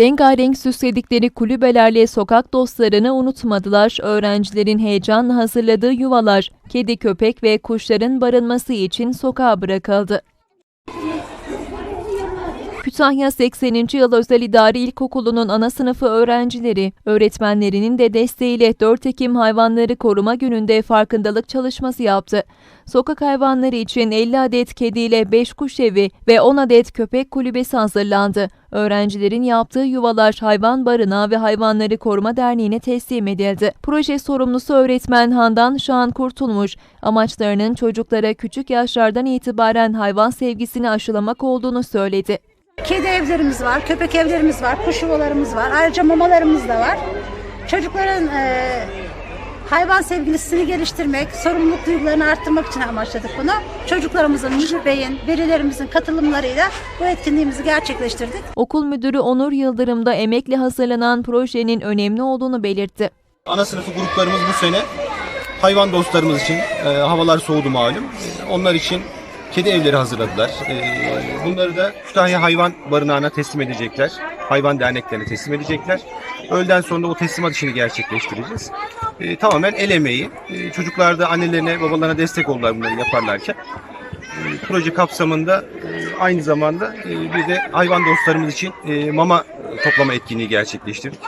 Rengarenk süsledikleri kulübelerle sokak dostlarını unutmadılar. Öğrencilerin heyecanla hazırladığı yuvalar, kedi, köpek ve kuşların barınması için sokağa bırakıldı. Kütahya 80. Yıl Özel İdari İlkokulu'nun ana sınıfı öğrencileri, öğretmenlerinin de desteğiyle 4 Ekim Hayvanları Koruma Günü'nde farkındalık çalışması yaptı. Sokak hayvanları için 50 adet kediyle 5 kuş evi ve 10 adet köpek kulübesi hazırlandı. Öğrencilerin yaptığı yuvalar Hayvan Barınağı ve Hayvanları Koruma Derneği'ne teslim edildi. Proje sorumlusu öğretmen Handan Şahan Kurtulmuş, amaçlarının çocuklara küçük yaşlardan itibaren hayvan sevgisini aşılamak olduğunu söyledi. Kedi evlerimiz var, köpek evlerimiz var, kuş yuvalarımız var. Ayrıca mamalarımız da var. Çocukların e, hayvan sevgilisini geliştirmek, sorumluluk duygularını arttırmak için amaçladık bunu. Çocuklarımızın, müdür beyin, velilerimizin katılımlarıyla bu etkinliğimizi gerçekleştirdik. Okul müdürü Onur Yıldırım da emekli hazırlanan projenin önemli olduğunu belirtti. Ana sınıfı gruplarımız bu sene hayvan dostlarımız için e, havalar soğudu malum. Onlar için kedi evleri hazırladılar. E, bunları da Kütahya Hayvan Barınağı'na teslim edecekler. Hayvan derneklerine teslim edecekler. Öğleden sonra o teslimat işini gerçekleştireceğiz. E, tamamen el emeği. E, çocuklar da annelerine babalarına destek oldular bunları yaparlarken. Proje kapsamında e, aynı zamanda e, bir de hayvan dostlarımız için e, mama toplama etkinliği gerçekleştirdik.